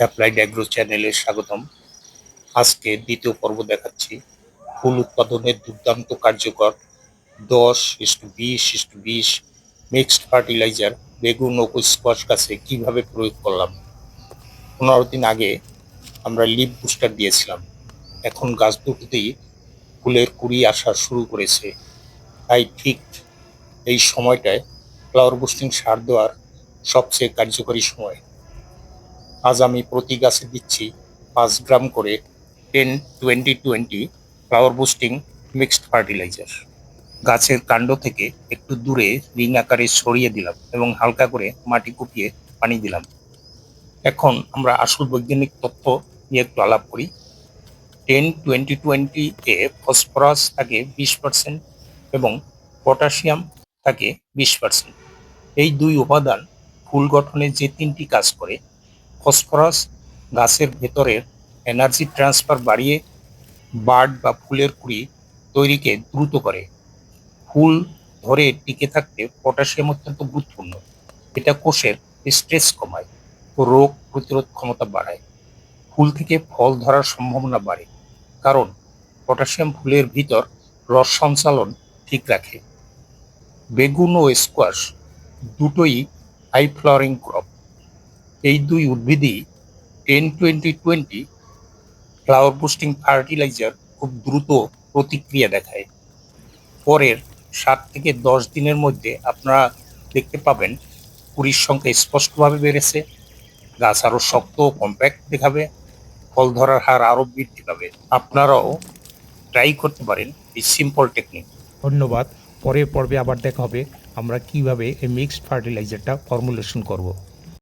Applied agro চ্যানেলে স্বাগতম। আজকে দ্বিতীয় পর্ব দেখাচ্ছি। ফুল উৎপাদনের দুর্দান্ত কার্যকর দশ ইস্টু বিশ ইস্টু বিশ মিক্সড ফার্টিলাইজার বেগুন ও স্কোয়াশ গাছে কীভাবে প্রয়োগ করলাম? পনেরো দিন আগে আমরা লিপ বুস্টার দিয়েছিলাম। এখন গাছ দুটোতেই ফুলের কুড়ি আসা শুরু করেছে। তাই ঠিক এই সময়টায় ফ্লাওয়ার বুস্টিং সার দেওয়ার সবচেয়ে কার্যকরী সময়। আজ আমি প্রতি গাছে দিচ্ছি পাঁচ গ্রাম করে ten twenty twenty flower boosting mixed fertiliser গাছের কাণ্ড থেকে একটু দূরে রিং আকারে ছড়িয়ে দিলাম এবং হালকা করে মাটি কুপিয়ে পানি দিলাম। এখন আমরা আসল বৈজ্ঞানিক তথ্য নিয়ে একটু আলাপ করি। টেন টোয়েন্টি টোয়েন্টি এ ফসফরাস থাকে বিশ পার্সেন্ট এবং পটাশিয়াম থাকে বিশ পার্সেন্ট। এই দুই উপাদান ফুল গঠনে যে তিনটি কাজ করে ফসফরাস গাছের ভেতরের এনার্জি ট্রান্সফার বাড়িয়ে বার্ড বা ফুলের কুড়ি তৈরিকে দ্রুত করে। ফুল ধরে টিকে থাকতে পটাশিয়াম অত্যন্ত গুরুত্বপূর্ণ। এটা কোষের স্ট্রেস কমায় ও রোগ প্রতিরোধ ক্ষমতা বাড়ায়। ফুল থেকে ফল ধরার সম্ভাবনা বাড়ে কারণ পটাশিয়াম ফুলের ভিতর রস সঞ্চালন ঠিক রাখে। বেগুন ও স্কোয়াশ দুটোই হাই ফ্লাওয়ারিং ক্রপ এই দুই উদ্ভিদই ten twenty twenty flower boosting fertiliser খুব দ্রুত প্রতিক্রিয়া দেখায়। পরের সাত থেকে দশ দিনের মধ্যে আপনারা দেখতে পাবেন কুড়ির সংখ্যা স্পষ্টভাবে বেড়েছে, গাছ আরও শক্ত ও কম্প্যাক্ট দেখাবে, ফল ধরার হার আরও বৃদ্ধি পাবে। আপনারাও ট্রাই করতে পারেন এই সিম্পল টেকনিক ধন্যবাদ। পরের পর্বে আবার দেখা হবে আমরা কীভাবে এই মিক্সড ফার্টিলাইজারটা ফর্মুলেশন করব।